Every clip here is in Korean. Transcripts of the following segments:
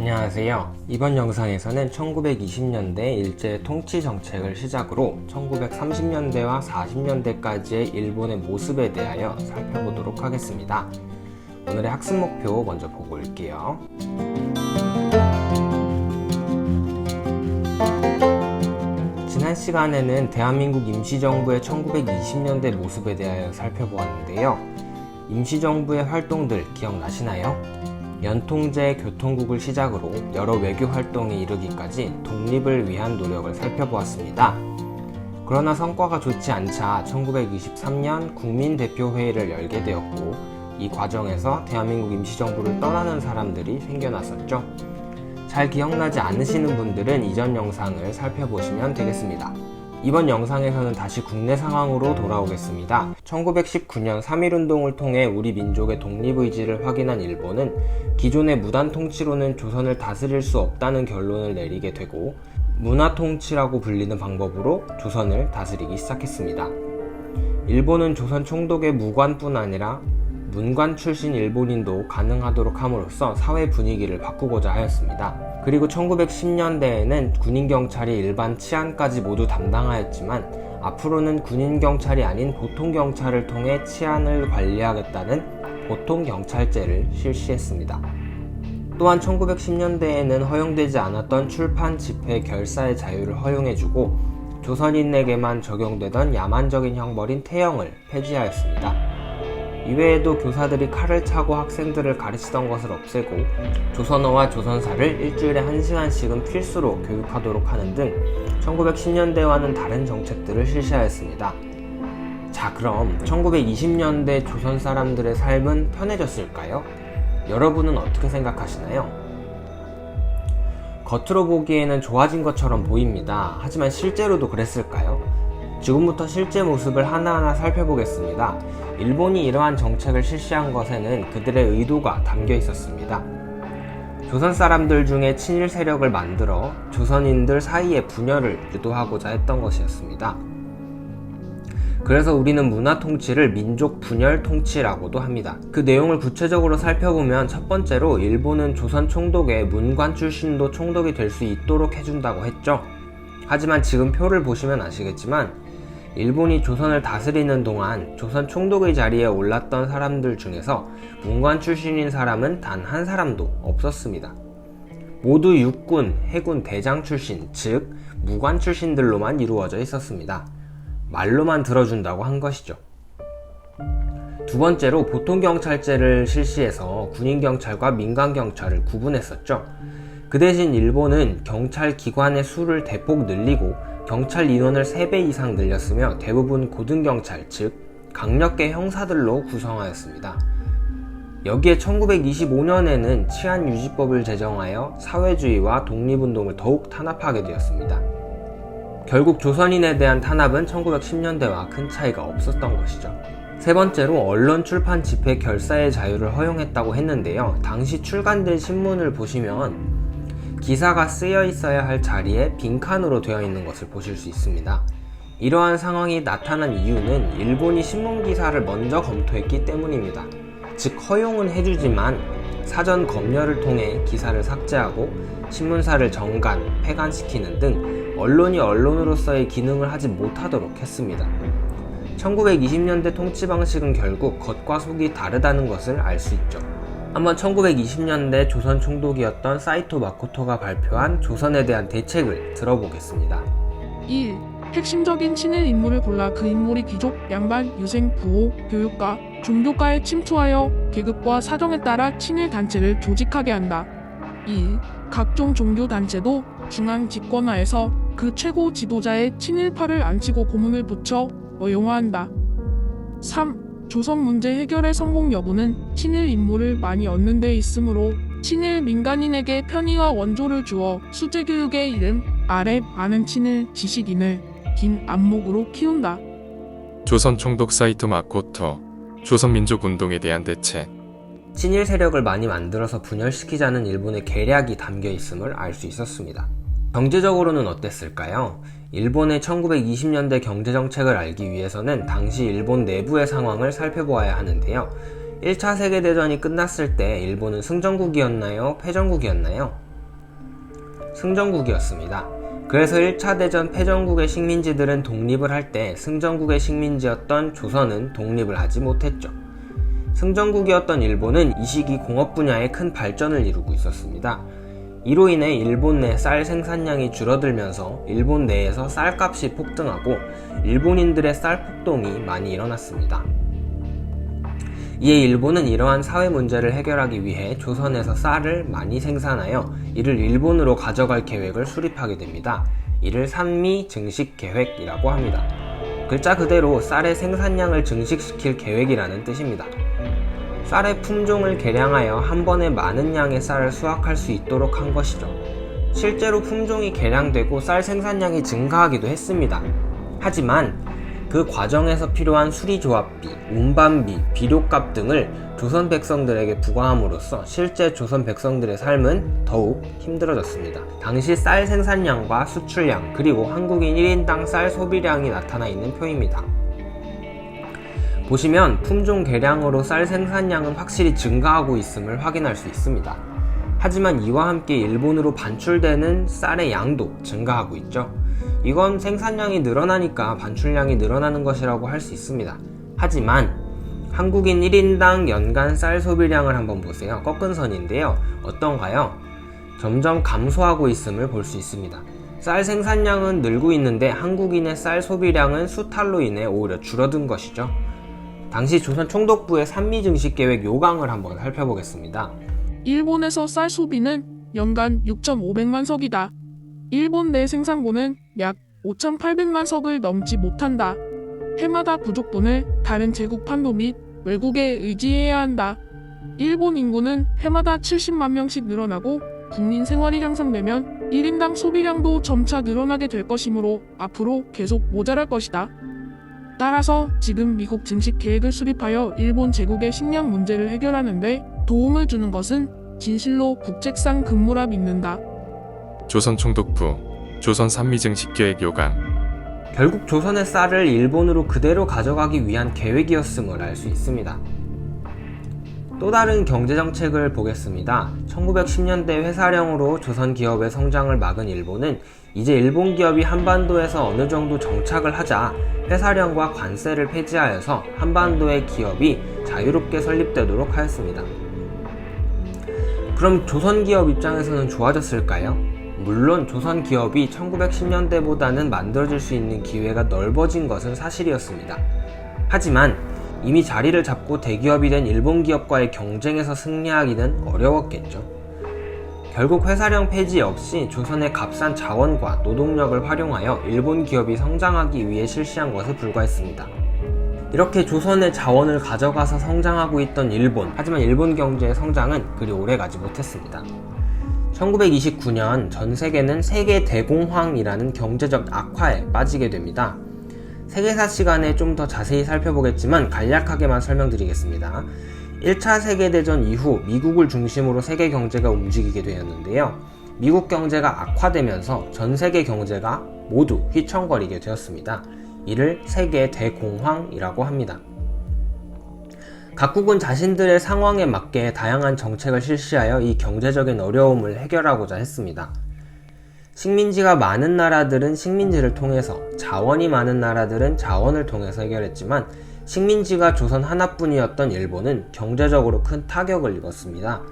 안녕하세요. 이번 영상에서는 1920년대 일제 통치 정책을 시작으로 1930년대와 40년대까지의 일본의 모습에 대하여 살펴보도록 하겠습니다. 오늘의 학습 목표 먼저 보고 올게요. 지난 시간에는 대한민국 임시정부의 1920년대 모습에 대하여 살펴보았는데요. 임시정부의 활동들 기억나시나요? 연통제 교통국을 시작으로 여러 외교 활동에 이르기까지 독립을 위한 노력을 살펴보았습니다. 그러나 성과가 좋지 않자 1923년 국민대표회의를 열게 되었고 이 과정에서 대한민국 임시정부를 떠나는 사람들이 생겨났었죠. 잘 기억나지 않으시는 분들은 이전 영상을 살펴보시면 되겠습니다. 이번 영상에서는 다시 국내 상황으로 돌아오겠습니다. 1919년 3.1운동을 통해 우리 민족의 독립의지를 확인한 일본은 기존의 무단 통치로는 조선을 다스릴 수 없다는 결론을 내리게 되고 문화 통치라고 불리는 방법으로 조선을 다스리기 시작했습니다. 일본은 조선 총독의 무관뿐 아니라 문관 출신 일본인도 가능하도록 함으로써 사회 분위기를 바꾸고자 하였습니다. 그리고 1910년대에는 군인경찰이 일반 치안까지 모두 담당하였지만 앞으로는 군인경찰이 아닌 보통경찰을 통해 치안을 관리하겠다는 보통경찰제를 실시했습니다. 또한 1910년대에는 허용되지 않았던 출판, 집회, 결사의 자유를 허용해주고 조선인에게만 적용되던 야만적인 형벌인 태형을 폐지하였습니다. 이외에도 교사들이 칼을 차고 학생들을 가르치던 것을 없애고 조선어와 조선사를 일주일에 1시간씩은 필수로 교육하도록 하는 등 1910년대와는 다른 정책들을 실시하였습니다. 자, 그럼 1920년대 조선 사람들의 삶은 편해졌을까요? 여러분은 어떻게 생각하시나요? 겉으로 보기에는 좋아진 것처럼 보입니다. 하지만 실제로도 그랬을까요? 지금부터 실제 모습을 하나하나 살펴보겠습니다. 일본이 이러한 정책을 실시한 것에는 그들의 의도가 담겨 있었습니다. 조선 사람들 중에 친일 세력을 만들어 조선인들 사이의 분열을 유도하고자 했던 것이었습니다. 그래서 우리는 문화 통치를 민족 분열 통치라고도 합니다. 그 내용을 구체적으로 살펴보면 첫 번째로 일본은 조선 총독의 문관 출신도 총독이 될 수 있도록 해준다고 했죠. 하지만 지금 표를 보시면 아시겠지만 일본이 조선을 다스리는 동안 조선 총독의 자리에 올랐던 사람들 중에서 문관 출신인 사람은 단 한 사람도 없었습니다. 모두 육군, 해군 대장 출신, 즉 무관 출신들로만 이루어져 있었습니다. 말로만 들어준다고 한 것이죠. 두 번째로 보통경찰제를 실시해서 군인경찰과 민간경찰을 구분했었죠. 그 대신 일본은 경찰 기관의 수를 대폭 늘리고 경찰 인원을 3배 이상 늘렸으며 대부분 고등경찰, 즉 강력계 형사들로 구성하였습니다. 여기에 1925년에는 치안유지법을 제정하여 사회주의와 독립운동을 더욱 탄압하게 되었습니다. 결국 조선인에 대한 탄압은 1910년대와 큰 차이가 없었던 것이죠. 세 번째로 언론 출판 집회 결사의 자유를 허용했다고 했는데요. 당시 출간된 신문을 보시면 기사가 쓰여 있어야 할 자리에 빈칸으로 되어 있는 것을 보실 수 있습니다. 이러한 상황이 나타난 이유는 일본이 신문 기사를 먼저 검토했기 때문입니다. 즉 허용은 해주지만 사전 검열을 통해 기사를 삭제하고 신문사를 정간, 폐간시키는 등 언론이 언론으로서의 기능을 하지 못하도록 했습니다. 1920년대 통치 방식은 결국 겉과 속이 다르다는 것을 알 수 있죠. 한번 1920년대 조선 총독이었던 사이토 마코토가 발표한 조선에 대한 대책을 들어보겠습니다. 1. 핵심적인 친일 인물을 골라 그 인물이 귀족, 양반, 유생, 부호, 교육가, 종교가에 침투하여 계급과 사정에 따라 친일 단체를 조직하게 한다. 2. 각종 종교 단체도 중앙 집권화에서 그 최고 지도자의 친일파를 안치고 고문을 붙여 어용화한다. 3. 조선 문제 해결의 성공 여부는 친일 인물을 많이 얻는 데 있으므로 친일 민간인에게 편의와 원조를 주어 수재교육의 이름 아래 많은 친일 지식인을 긴 안목으로 키운다. 조선 총독 사이토 마코토 조선민족운동에 대한 대책 친일 세력을 많이 만들어서 분열시키자는 일본의 계략이 담겨 있음을 알 수 있었습니다. 경제적으로는 어땠을까요? 일본의 1920년대 경제정책을 알기 위해서는 당시 일본 내부의 상황을 살펴보아야 하는데요. 1차 세계대전이 끝났을 때 일본은 승전국이었나요? 패전국이었나요? 승전국이었습니다. 그래서 1차 대전 패전국의 식민지들은 독립을 할 때 승전국의 식민지였던 조선은 독립을 하지 못했죠. 승전국이었던 일본은 이 시기 공업 분야에 큰 발전을 이루고 있었습니다. 이로 인해 일본 내 쌀 생산량이 줄어들면서 일본 내에서 쌀값이 폭등하고 일본인들의 쌀 폭동이 많이 일어났습니다. 이에 일본은 이러한 사회 문제를 해결하기 위해 조선에서 쌀을 많이 생산하여 이를 일본으로 가져갈 계획을 수립하게 됩니다. 이를 산미 증식 계획이라고 합니다. 글자 그대로 쌀의 생산량을 증식시킬 계획이라는 뜻입니다. 쌀의 품종을 개량하여 한 번에 많은 양의 쌀을 수확할 수 있도록 한 것이죠. 실제로 품종이 개량되고 쌀 생산량이 증가하기도 했습니다. 하지만 그 과정에서 필요한 수리조합비, 운반비, 비료값 등을 조선 백성들에게 부과함으로써 실제 조선 백성들의 삶은 더욱 힘들어졌습니다. 당시 쌀 생산량과 수출량, 그리고 한국인 1인당 쌀 소비량이 나타나 있는 표입니다. 보시면 품종 개량으로 쌀 생산량은 확실히 증가하고 있음을 확인할 수 있습니다. 하지만 이와 함께 일본으로 반출되는 쌀의 양도 증가하고 있죠. 이건 생산량이 늘어나니까 반출량이 늘어나는 것이라고 할 수 있습니다. 하지만 한국인 1인당 연간 쌀 소비량을 한번 보세요. 꺾은 선인데요. 어떤가요? 점점 감소하고 있음을 볼 수 있습니다. 쌀 생산량은 늘고 있는데 한국인의 쌀 소비량은 수탈로 인해 오히려 줄어든 것이죠. 당시 조선 총독부의 산미 증식 계획 요강을 한번 살펴보겠습니다. 일본에서 쌀 소비는 연간 6,500만 석이다. 일본 내 생산고는 약 5,800만 석을 넘지 못한다. 해마다 부족분을 다른 제국 판도 및 외국에 의지해야 한다. 일본 인구는 해마다 70만 명씩 늘어나고 국민 생활이 향상되면 1인당 소비량도 점차 늘어나게 될 것이므로 앞으로 계속 모자랄 것이다. 따라서 지금 미국 증식 계획을 수립하여 일본 제국의 식량 문제를 해결하는데 도움을 주는 것은 진실로 국책상 근무라 믿는다. 조선 총독부 조선 산미증식 계획 요강 결국 조선의 쌀을 일본으로 그대로 가져가기 위한 계획이었음을 알 수 있습니다. 또 다른 경제정책을 보겠습니다. 1910년대 회사령으로 조선 기업의 성장을 막은 일본은 이제 일본 기업이 한반도에서 어느 정도 정착을 하자 회사령과 관세를 폐지하여서 한반도의 기업이 자유롭게 설립되도록 하였습니다. 그럼 조선 기업 입장에서는 좋아졌을까요? 물론 조선 기업이 1910년대보다는 만들어질 수 있는 기회가 넓어진 것은 사실이었습니다. 하지만 이미 자리를 잡고 대기업이 된 일본 기업과의 경쟁에서 승리하기는 어려웠겠죠. 결국 회사령 폐지 역시 조선의 값싼 자원과 노동력을 활용하여 일본 기업이 성장하기 위해 실시한 것에 불과했습니다. 이렇게 조선의 자원을 가져가서 성장하고 있던 일본, 하지만 일본 경제의 성장은 그리 오래 가지 못했습니다. 1929년 전 세계는 세계 대공황이라는 경제적 악화에 빠지게 됩니다. 세계사 시간에 좀 더 자세히 살펴보겠지만 간략하게만 설명드리겠습니다. 1차 세계대전 이후 미국을 중심으로 세계 경제가 움직이게 되었는데요. 미국 경제가 악화되면서 전 세계 경제가 모두 휘청거리게 되었습니다. 이를 세계 대공황이라고 합니다. 각국은 자신들의 상황에 맞게 다양한 정책을 실시하여 이 경제적인 어려움을 해결하고자 했습니다. 식민지가 많은 나라들은 식민지를 통해서, 자원이 많은 나라들은 자원을 통해서 해결했지만 식민지가 조선 하나뿐이었던 일본은 경제적으로 큰 타격을 입었습니다.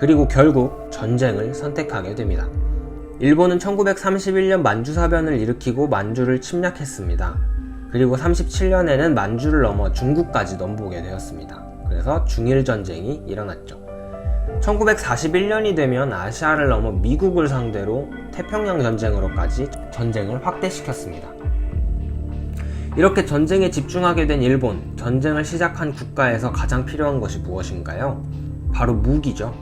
그리고 결국 전쟁을 선택하게 됩니다. 일본은 1931년 만주사변을 일으키고 만주를 침략했습니다. 그리고 37년에는 만주를 넘어 중국까지 넘보게 되었습니다. 그래서 중일전쟁이 일어났죠. 1941년이 되면 아시아를 넘어 미국을 상대로 태평양 전쟁으로까지 전쟁을 확대시켰습니다. 이렇게 전쟁에 집중하게 된 일본, 전쟁을 시작한 국가에서 가장 필요한 것이 무엇인가요? 바로 무기죠.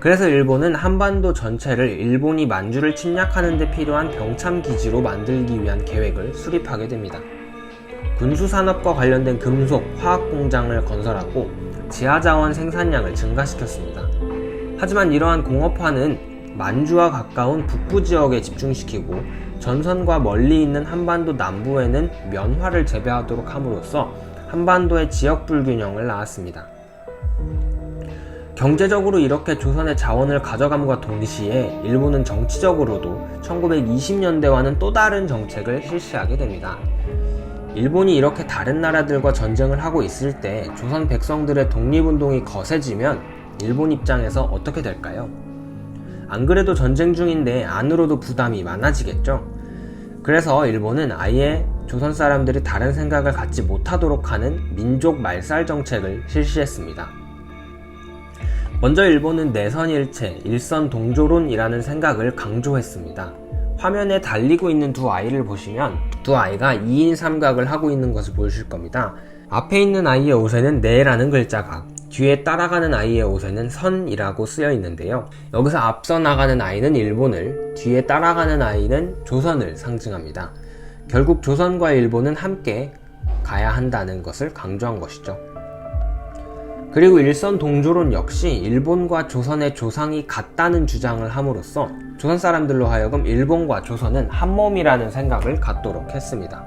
그래서 일본은 한반도 전체를 일본이 만주를 침략하는 데 필요한 병참 기지로 만들기 위한 계획을 수립하게 됩니다. 군수 산업과 관련된 금속, 화학 공장을 건설하고 지하자원 생산량을 증가시켰습니다. 하지만 이러한 공업화는 만주와 가까운 북부 지역에 집중시키고 전선과 멀리 있는 한반도 남부에는 면화를 재배하도록 함으로써 한반도의 지역 불균형을 낳았습니다. 경제적으로 이렇게 조선의 자원을 가져감과 동시에 일본은 정치적으로도 1920년대와는 또 다른 정책을 실시하게 됩니다. 일본이 이렇게 다른 나라들과 전쟁을 하고 있을 때 조선 백성들의 독립운동이 거세지면 일본 입장에서 어떻게 될까요? 안 그래도 전쟁 중인데 안으로도 부담이 많아지겠죠? 그래서 일본은 아예 조선 사람들이 다른 생각을 갖지 못하도록 하는 민족 말살 정책을 실시했습니다. 먼저 일본은 내선일체, 일선동조론이라는 생각을 강조했습니다. 화면에 달리고 있는 두 아이를 보시면 두 아이가 2인 삼각을 하고 있는 것을 보실 겁니다. 앞에 있는 아이의 옷에는 네라는 글자가 뒤에 따라가는 아이의 옷에는 선이라고 쓰여 있는데요. 여기서 앞서 나가는 아이는 일본을, 뒤에 따라가는 아이는 조선을 상징합니다. 결국 조선과 일본은 함께 가야 한다는 것을 강조한 것이죠. 그리고 일선 동조론 역시 일본과 조선의 조상이 같다는 주장을 함으로써 조선 사람들로 하여금 일본과 조선은 한 몸이라는 생각을 갖도록 했습니다.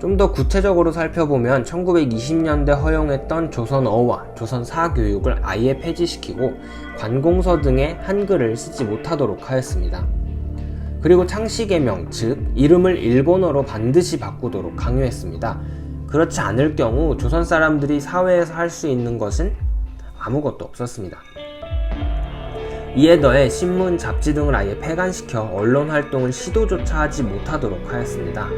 좀 더 구체적으로 살펴보면 1920년대 허용했던 조선어와 조선사 교육을 아예 폐지시키고 관공서 등의 한글을 쓰지 못하도록 하였습니다. 그리고 창씨개명, 즉 이름을 일본어로 반드시 바꾸도록 강요했습니다. 그렇지 않을 경우 조선 사람들이 사회에서 할 수 있는 것은 아무것도 없었습니다. 이에 더해 신문, 잡지 등을 아예 폐간시켜 언론 활동을 시도조차 하지 못하도록 하였습니다.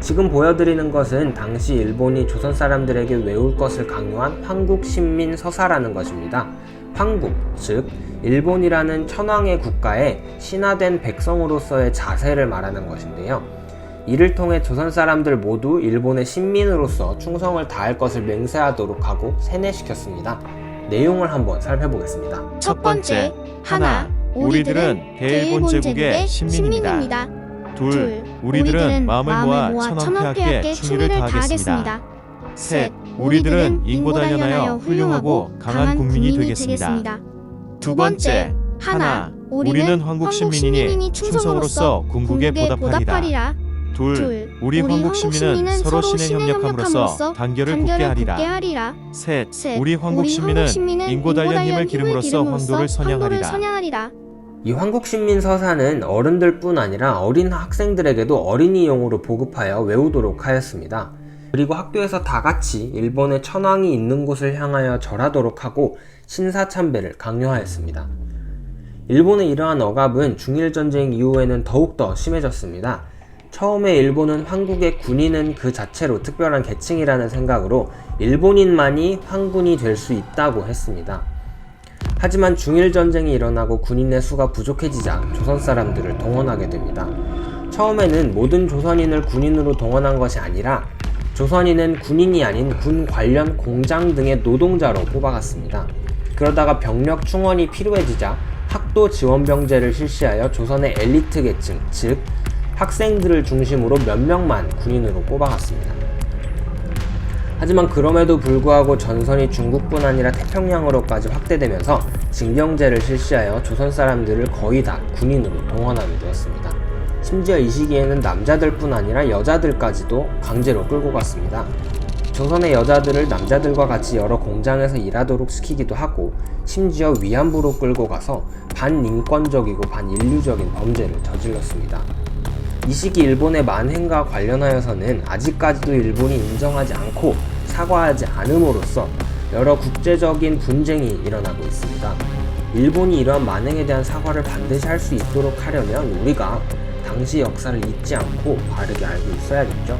지금 보여드리는 것은 당시 일본이 조선 사람들에게 외울 것을 강요한 황국 신민 서사라는 것입니다. 황국, 즉 일본이라는 천황의 국가에 신화된 백성으로서의 자세를 말하는 것인데요. 이를 통해 조선 사람들 모두 일본의 신민으로서 충성을 다할 것을 맹세하도록 하고 세뇌시켰습니다. 내용을 한번 살펴보겠습니다. 첫 번째, 하나, 우리들은 대일본 제국의 신민입니다. 둘, 우리들은 마음을 모아 천황폐하께 충의를 다하겠습니다. 셋, 우리들은 인고 단련하여 훌륭하고 강한 국민이 되겠습니다. 두 번째, 하나, 우리는 황국 신민이니 충성으로서 궁극에 보답하리라. 둘, 우리 황국 신민은 서로 신의 협력함으로써 단결을 굳게 하리라. 셋, 우리 황국 신민은 인고 단련 힘을 기름으로써 황도를 선양하리라. 이 황국신민 서사는 어른들뿐 아니라 어린 학생들에게도 어린이용으로 보급하여 외우도록 하였습니다. 그리고 학교에서 다 같이 일본의 천황이 있는 곳을 향하여 절하도록 하고 신사참배를 강요하였습니다. 일본의 이러한 억압은 중일전쟁 이후에는 더욱더 심해졌습니다. 처음에 일본은 황국의 군인은 그 자체로 특별한 계층이라는 생각으로 일본인만이 황군이 될 수 있다고 했습니다. 하지만 중일 전쟁이 일어나고 군인의 수가 부족해지자 조선 사람들을 동원하게 됩니다. 처음에는 모든 조선인을 군인으로 동원한 것이 아니라 조선인은 군인이 아닌 군 관련 공장 등의 노동자로 뽑아갔습니다. 그러다가 병력 충원이 필요해지자 학도 지원병제를 실시하여 조선의 엘리트 계층, 즉 학생들을 중심으로 몇 명만 군인으로 뽑아갔습니다. 하지만 그럼에도 불구하고 전선이 중국뿐 아니라 태평양으로까지 확대되면서 징병제를 실시하여 조선 사람들을 거의 다 군인으로 동원하게 되었습니다. 심지어 이 시기에는 남자들뿐 아니라 여자들까지도 강제로 끌고 갔습니다. 조선의 여자들을 남자들과 같이 여러 공장에서 일하도록 시키기도 하고 심지어 위안부로 끌고 가서 반인권적이고 반인류적인 범죄를 저질렀습니다. 이 시기 일본의 만행과 관련하여서는 아직까지도 일본이 인정하지 않고 사과하지 않음으로써 여러 국제적인 분쟁이 일어나고 있습니다. 일본이 이러한 만행에 대한 사과를 반드시 할 수 있도록 하려면 우리가 당시 역사를 잊지 않고 바르게 알고 있어야겠죠.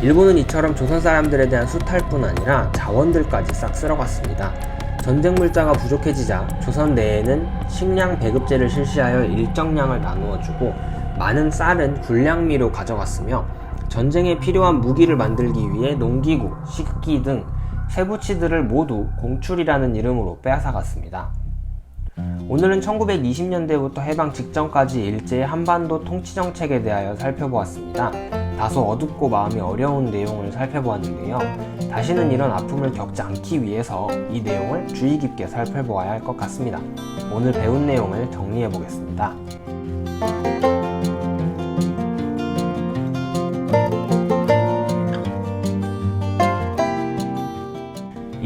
일본은 이처럼 조선 사람들에 대한 수탈뿐 아니라 자원들까지 싹 쓸어갔습니다. 전쟁 물자가 부족해지자 조선 내에는 식량 배급제를 실시하여 일정량을 나누어 주고 많은 쌀은 군량미로 가져갔으며 전쟁에 필요한 무기를 만들기 위해 농기구, 식기 등 세부치들을 모두 공출이라는 이름으로 빼앗아갔습니다. 오늘은 1920년대부터 해방 직전까지 일제의 한반도 통치 정책에 대하여 살펴보았습니다. 다소 어둡고 마음이 어려운 내용을 살펴보았는데요. 다시는 이런 아픔을 겪지 않기 위해서 이 내용을 주의 깊게 살펴보아야 할 것 같습니다. 오늘 배운 내용을 정리해 보겠습니다.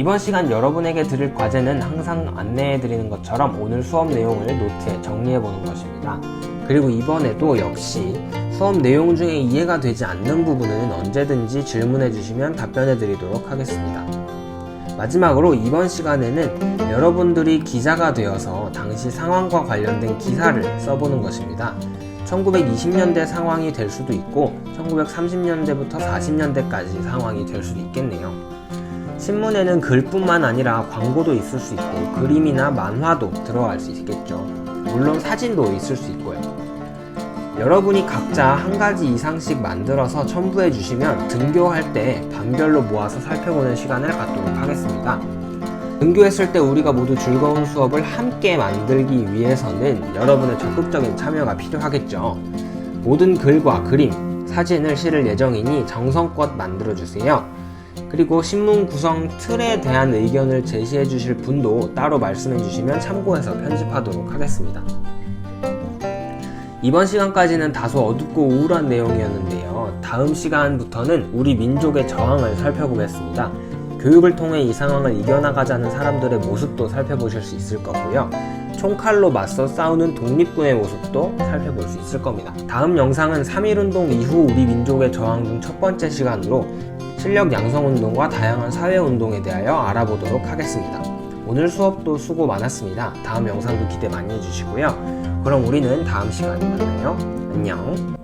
이번 시간 여러분에게 드릴 과제는 항상 안내해 드리는 것처럼 오늘 수업 내용을 노트에 정리해 보는 것입니다. 그리고 이번에도 역시 수업 내용 중에 이해가 되지 않는 부분은 언제든지 질문해 주시면 답변해 드리도록 하겠습니다. 마지막으로 이번 시간에는 여러분들이 기자가 되어서 당시 상황과 관련된 기사를 써보는 것입니다. 1920년대 상황이 될 수도 있고 1930년대부터 40년대까지 상황이 될 수도 있겠네요. 신문에는 글뿐만 아니라 광고도 있을 수 있고 그림이나 만화도 들어갈 수 있겠죠. 물론 사진도 있을 수 있고요. 여러분이 각자 한 가지 이상씩 만들어서 첨부해 주시면 등교할 때 반별로 모아서 살펴보는 시간을 갖도록 하겠습니다. 등교했을 때 우리가 모두 즐거운 수업을 함께 만들기 위해서는 여러분의 적극적인 참여가 필요하겠죠. 모든 글과 그림, 사진을 실을 예정이니 정성껏 만들어 주세요. 그리고 신문 구성 틀에 대한 의견을 제시해 주실 분도 따로 말씀해 주시면 참고해서 편집하도록 하겠습니다. 이번 시간까지는 다소 어둡고 우울한 내용이었는데요. 다음 시간부터는 우리 민족의 저항을 살펴보겠습니다. 교육을 통해 이 상황을 이겨나가자는 사람들의 모습도 살펴보실 수 있을 거고요. 총칼로 맞서 싸우는 독립군의 모습도 살펴볼 수 있을 겁니다. 다음 영상은 3.1운동 이후 우리 민족의 저항 중 첫 번째 시간으로 실력 양성 운동과 다양한 사회 운동에 대하여 알아보도록 하겠습니다. 오늘 수업도 수고 많았습니다. 다음 영상도 기대 많이 해주시고요. 그럼 우리는 다음 시간에 만나요. 안녕.